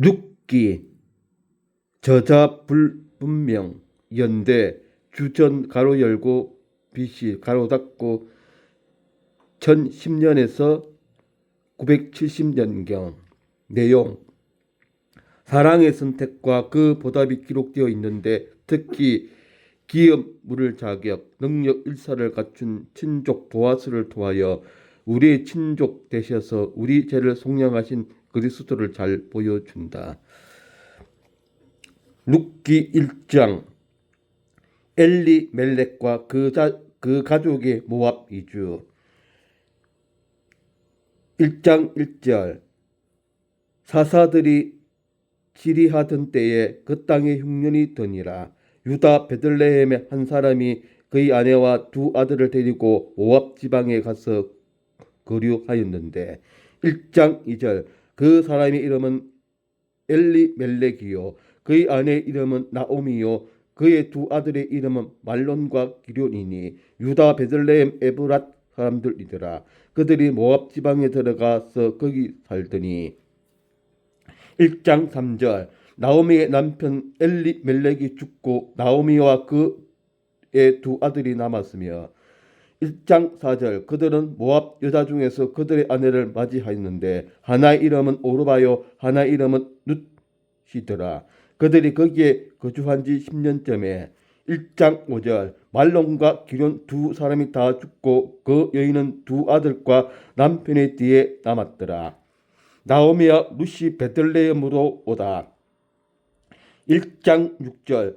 눕기 저자 불분명 연대 주전 가로 열고 BC 가로 닫고 1010년에서 970년경 내용. 사랑의 선택과 그 보답이 기록되어 있는데 특히 기업물을 자격, 능력 일사를 갖춘 친족 보아스를 통하여 우리의 친족 되셔서 우리 죄를 속량하신 그리스도를 잘 보여준다. 룻기 1장. 엘리 멜렉과 그, 자, 그 가족의 모압 이주. 1장 1절. 사사들이 지리하던 때에 그 땅에 흉년이 드니라. 유다 베들레헴의 한 사람이 그의 아내와 두 아들을 데리고 모압 지방에 가서 거류하였는데 1장 2절 그 사람의 이름은 엘리 멜렉이요. 그의 아내 이름은 나오미요. 그의 두 아들의 이름은 말론과 기련이니 유다 베들레헴 에브랏 사람들이더라. 그들이 모압 지방에 들어가서 거기 살더니. 1장 3절. 나오미의 남편 엘리 멜렉이 죽고 나오미와 그의 두 아들이 남았으며 1장 4절 그들은 모압 여자 중에서 그들의 아내를 맞이하였는데 하나의 이름은 오르바요 하나의 이름은 룻이더라. 그들이 거기에 거주한 지 10년쯤에 1장 5절 말론과 기련 두 사람이 다 죽고 그 여인은 두 아들과 남편의 뒤에 남았더라. 나오미와 루시 베들레헴으로 오다. 1장 6절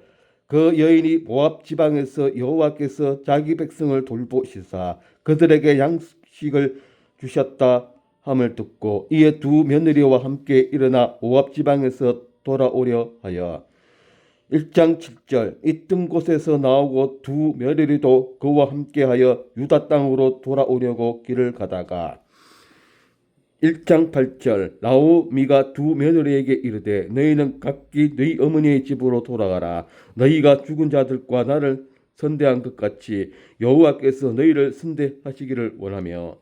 그 여인이 모압 지방에서 여호와께서 자기 백성을 돌보시사 그들에게 양식을 주셨다 함을 듣고 이에 두 며느리와 함께 일어나 모압 지방에서 돌아오려 하여 1장 7절 이 뜬 곳에서 나오고 두 며느리도 그와 함께하여 유다 땅으로 돌아오려고 길을 가다가 1장 8절 나오미가 두 며느리에게 이르되 너희는 각기 너희 어머니의 집으로 돌아가라. 너희가 죽은 자들과 나를 선대한 것 같이 여호와께서 너희를 선대하시기를 원하며.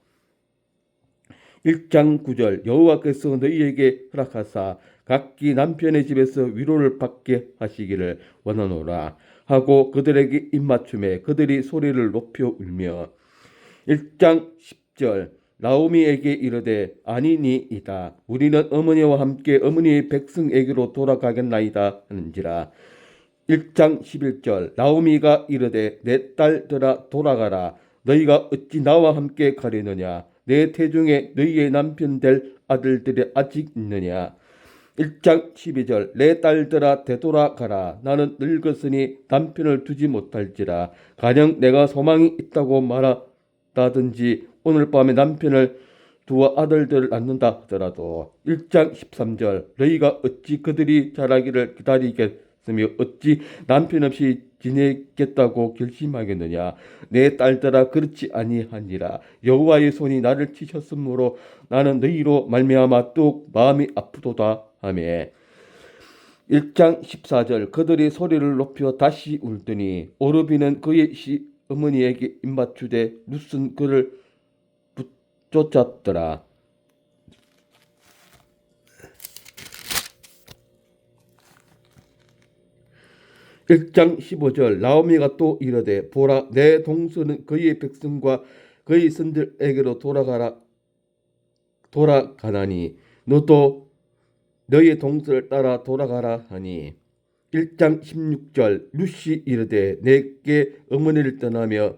1장 9절 여호와께서 너희에게 허락하사 각기 남편의 집에서 위로를 받게 하시기를 원하노라. 하고 그들에게 입맞춤에 그들이 소리를 높여 울며. 1장 10절 나오미에게 이르되 아니니이다. 우리는 어머니와 함께 어머니의 백성에게로 돌아가겠나이다 하는지라. 1장 11절. 나오미가 이르되 내 딸들아 돌아가라. 너희가 어찌 나와 함께 가려느냐? 내 태중에 너희의 남편 될 아들들이 아직 있느냐? 1장 12절. 내 딸들아 되돌아가라. 나는 늙었으니 남편을 두지 못할지라. 가령 내가 소망이 있다고 말하다든지 오늘 밤에 남편을 두어 아들들을 낳는다 하더라도 1장 13절 너희가 어찌 그들이 자라기를 기다리겠으며 어찌 남편 없이 지내겠다고 결심하겠느냐? 내 딸들아 그렇지 아니하니라. 여호와의 손이 나를 치셨으므로 나는 너희로 말미암아 또 마음이 아프도다 하며 1장 14절 그들이 소리를 높여 다시 울더니 오르비는 그의 시 어머니에게 입맞추되 룻은 그를 붙 쫓았더라. 1장 15절 나오미가 또 이르되 보라 내 동서는 그의 백성과 그의 선들에게로 돌아가라 돌아가나니 너도 너의 동서를 따라 돌아가라 하니. 1장 16절 루시 이르되 내게 어머니를 떠나며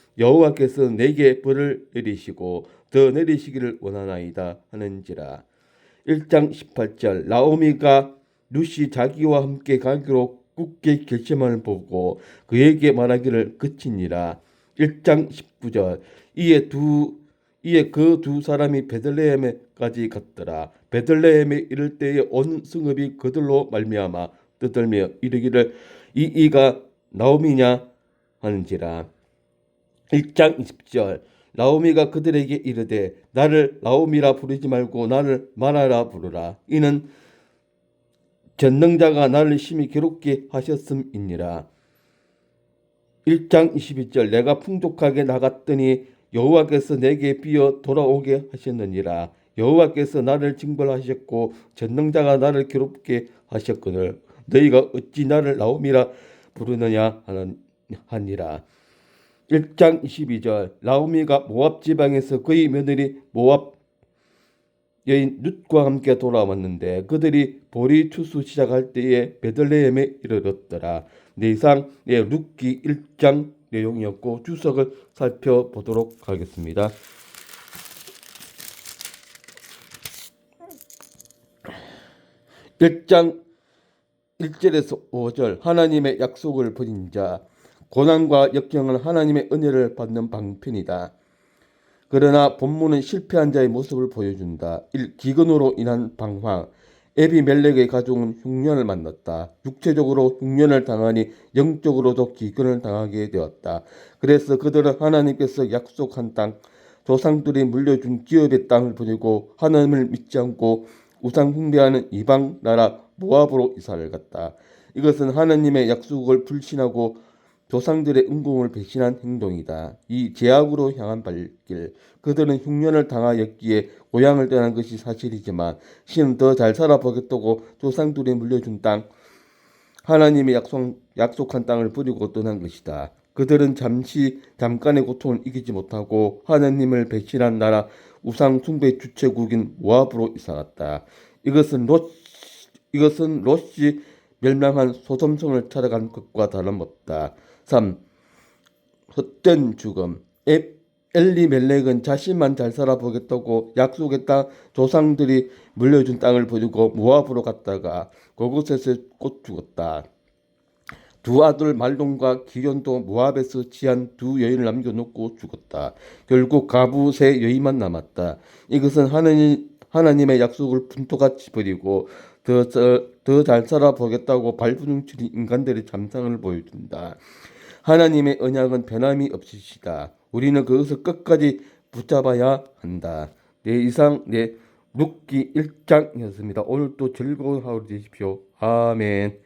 여호와께서 내게 벌을 내리시고 더 내리시기를 원하나이다 하는지라. 1장 18절 나오미가 루시 자기와 함께 가기로 굳게 결심을 보고 그에게 말하기를 그치니라. 1장 19절 이에 두 이에 그 두 사람이 베들레헴에까지 갔더라. 베들레헴에 이를 때에 온 성읍이 그들로 말미암아 떠들며 이르기를 이 이가 나오미냐 하는지라 1장 20절. 나오미가 그들에게 이르되 나를 나오미라 부르지 말고 나를 마라라 부르라. 이는 전능자가 나를 심히 괴롭게 하셨음이니라. 1장 22절. 내가 풍족하게 나갔더니 여호와께서 내게 비어 돌아오게 하셨느니라. 여호와께서 나를 징벌하셨고 전능자가 나를 괴롭게 하셨거늘 너희가 어찌 나를 나오미라 부르느냐 하니라 1장 22절 라우미가 모압 지방에서 그의 며느리 모압 여인 룻과 함께 돌아왔는데 그들이 보리 추수 시작할 때에 베들레헴에 이르렀더라. 네 이상 네, 룻기 1장 내용이었고 주석을 살펴보도록 하겠습니다. 일장 1절에서 5절 하나님의 약속을 버린 자 고난과 역경은 하나님의 은혜를 받는 방편이다. 그러나 본문은 실패한 자의 모습을 보여준다. 1. 기근으로 인한 방황 에비멜렉의 가족은 흉년을 만났다. 육체적으로 흉년을 당하니 영적으로도 기근을 당하게 되었다. 그래서 그들은 하나님께서 약속한 땅, 조상들이 물려준 기업의 땅을 버리고 하나님을 믿지 않고 우상 숭배하는 이방 나라 모압으로 이사를 갔다. 이것은 하나님의 약속을 불신하고 조상들의 은공을 배신한 행동이다. 이 제약으로 향한 발길. 그들은 흉년을 당하였기에 고향을 떠난 것이 사실이지만 신은 더 잘 살아보겠다고 조상들이 물려준 땅, 하나님의 약속, 약속한 땅을 버리고 떠난 것이다. 그들은 잠시 잠깐의 고통을 이기지 못하고 하나님을 배신한 나라 우상 숭배 주체국인 모압으로 이사갔다. 이것은 롯 이것은 롯이 멸망한 소돔성을 찾아간 것과 다름없다. 3. 헛된 죽음. 에- 엘리멜렉은 자신만 잘 살아보겠다고 약속의 땅 조상들이 물려준 땅을 버리고 모압으로 갔다가 그곳에서 곧 죽었다. 두 아들 말론과 기련도 모압에서 지한 두 여인을 남겨놓고 죽었다. 결국 가부 세 여인만 남았다. 이것은 하나님, 하나님의 약속을 분토같이 버리고 더잘 살아보겠다고 발부둥치는 인간들의 잠상을 보여준다. 하나님의 언약은 변함이 없으시다. 우리는 그것을 끝까지 붙잡아야 한다. 네, 이상 네 룻기 1장이었습니다. 오늘도 즐거운 하루 되십시오. 아멘.